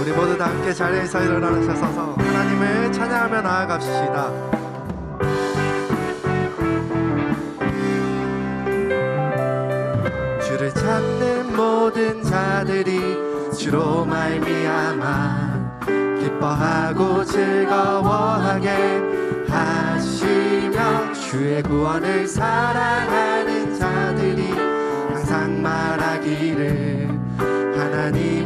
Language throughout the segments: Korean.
우리 모두 다 함께 자리에서 일어나셔서 하나님을 찬양하며 나아갑시다. 주를 찾는 모든 자들이 주로 말미암아 기뻐하고 즐거워하게 하시며 주의 구원을 사랑하는 자들이 항상 말하기를 하나님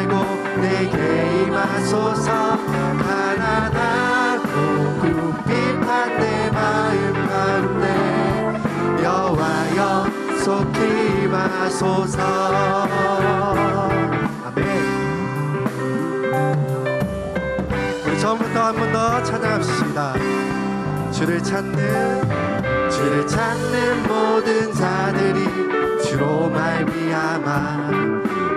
말고 내게 임하소서. 가난하고 궁핍한 내 마음 가운데 여호와여 속히 임하소서. 아멘. 우리 처음부터 한 번 더 찬양합시다. 주를 찾는 주를 찾는 모든 자들이 주로 말미암아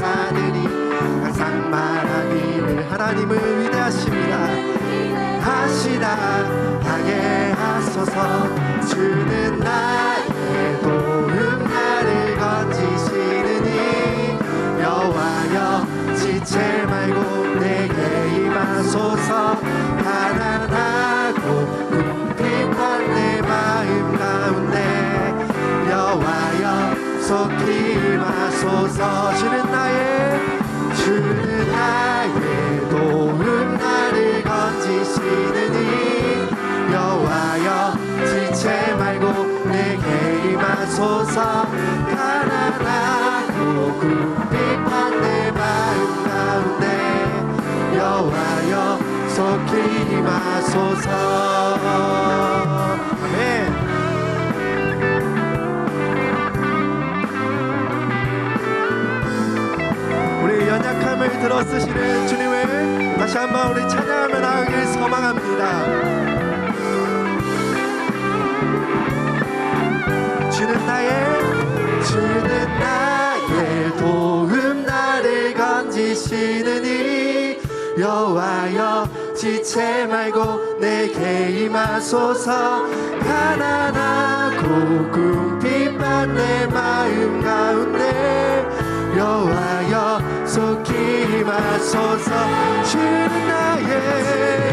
자들이 항상 말하기를 하나님은 위대하십니다. 하시다 하게 하소서. 주는 나의 도움 나를 건지시느니 여호와여 지체 말고 내게 임하소서. 가난하고 궁핍한 내 마음 가운데 여호와여 속히 임하소서 임하소서 가난하고 궁핍한 내 마음 가운데 여호와여 속히 아멘 우리 연약함을 들어 쓰시는 주님을 다시 한번 우리 찬양하며 나가길 소망합니다. 나의 주는 나의 도움 나를 건지시느니 여호와여 지체 말고 내게 임하소서. 가난하고 궁핍한 내 마음 가운데 여호와여 속히 임하소서. 주는 나의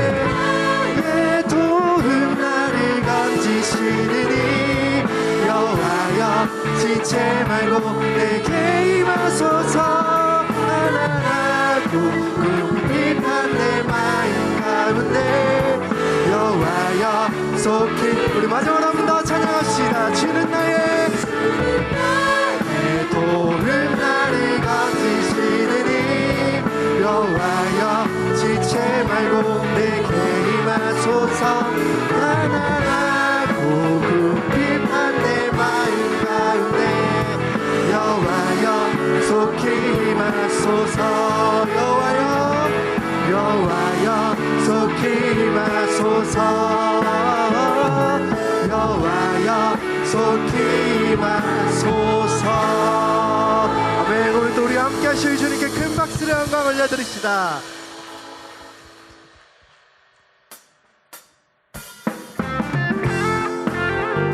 지체 말고 내게 임하소서. 가난하고 궁핍한 내 마음 가운데 여호와여 속히 우리 마지막으로 한 번 더 찬양합시다. 주는 나의 내 도움 나를 건지시느니 여호와여 지체 말고 내게 임하소서. 가난하고 속히 임하소서 여호와여 여호와여 속히 임하소서 여호와여 속히 임하소서 아멘. 오늘 또 우리 함께 하실 주님께 큰 박수를 영광 올려드립시다.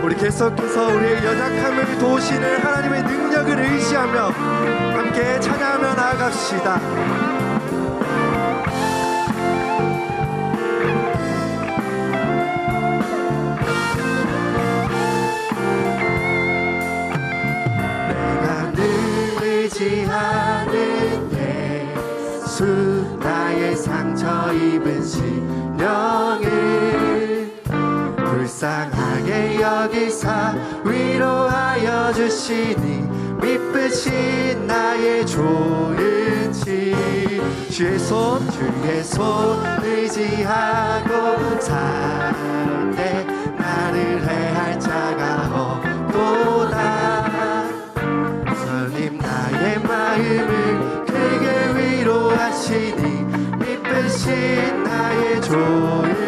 우리 계속해서 우리의 연약함을 도우시는 하나님의 능력 능력을 의지하며 함께 찬양하며 나아갑시다. 나의 상처 입은 심령을 불쌍하게 여기사 위로하여 주시 대신 나의 좋은 지 주의 손 주의 손 의지하고 살 때 나를 해할 자가 없도다. 주님 나의 마음을 크게 위로하시니 빛배신 나의 조은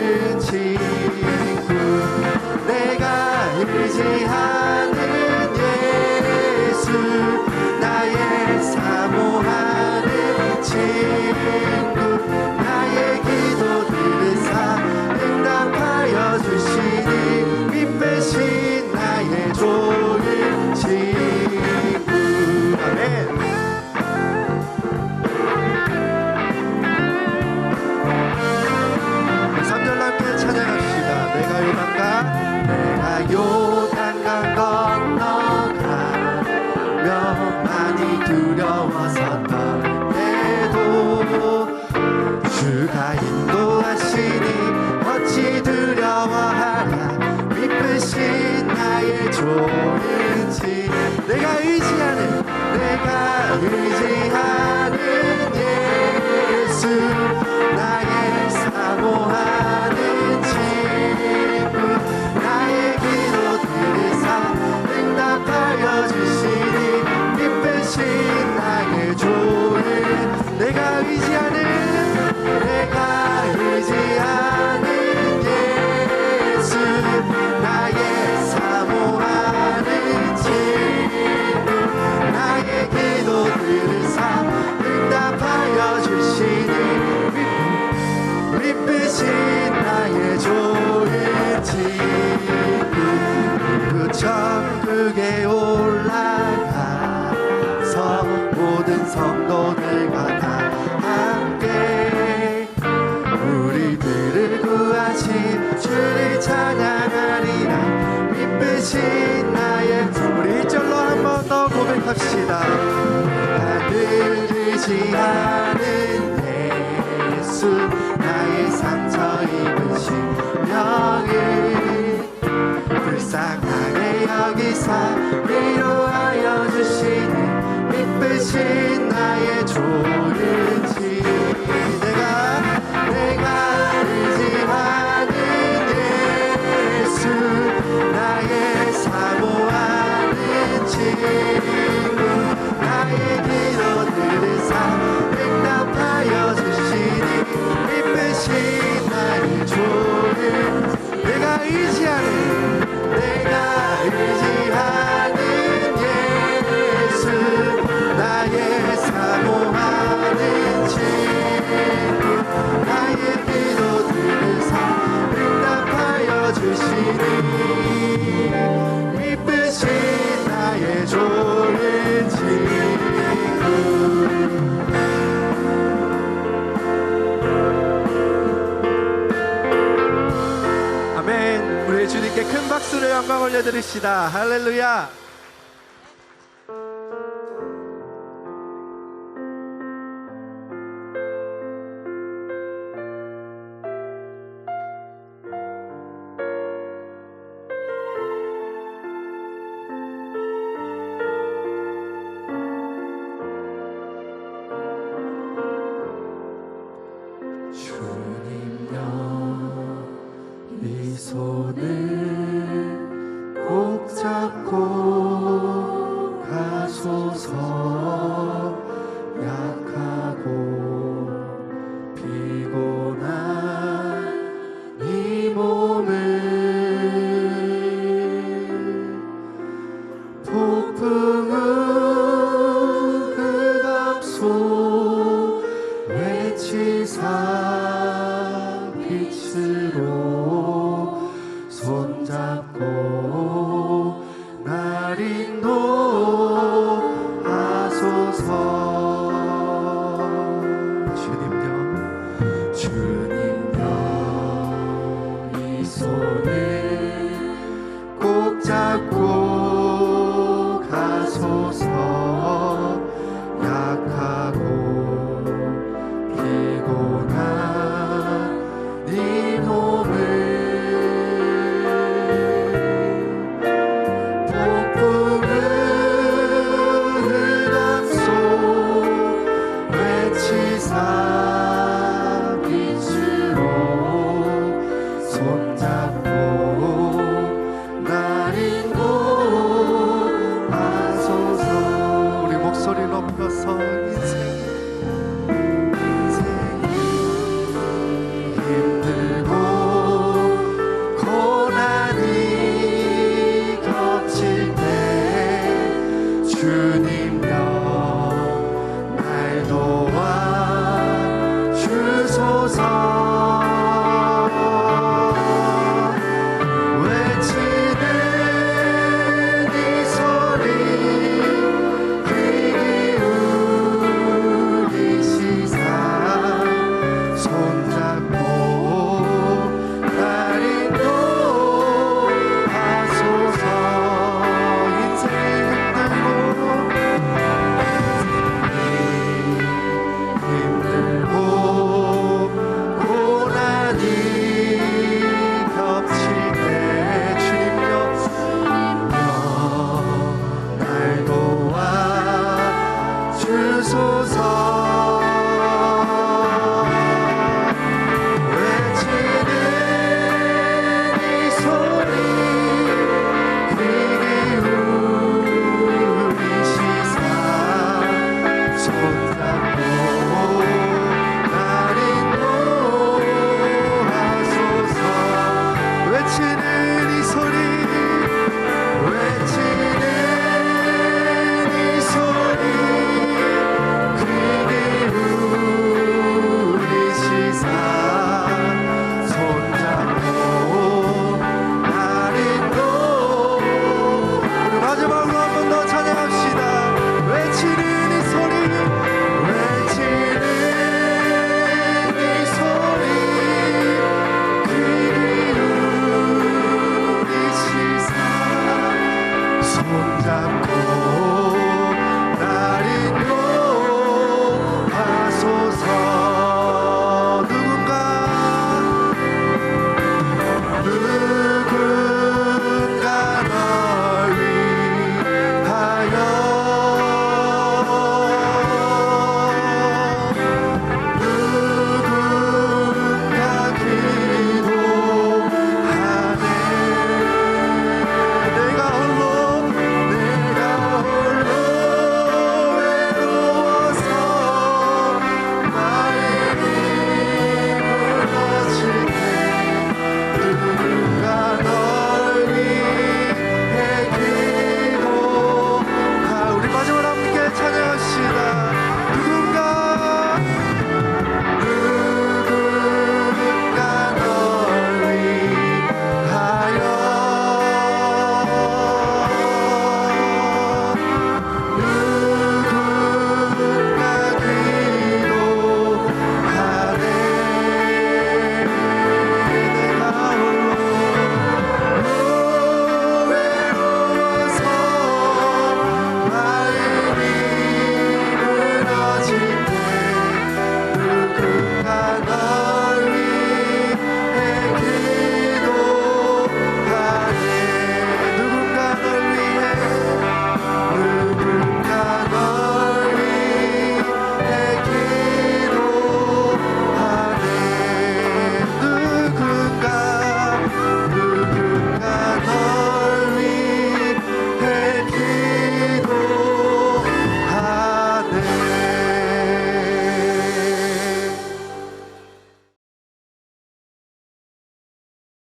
많이 두려웠었던 때도 주가 인도하시니 어찌 두려워하랴? 믿으신 나의 종인지 내가 의지하는 내가 의지하는 지않은 예수 나의 상처 입은 심령을 불쌍하게 여기사 위로하여 주시는 이쁘신 나의 조를 큰 박수로 영광 올려드립시다. 할렐루야. それ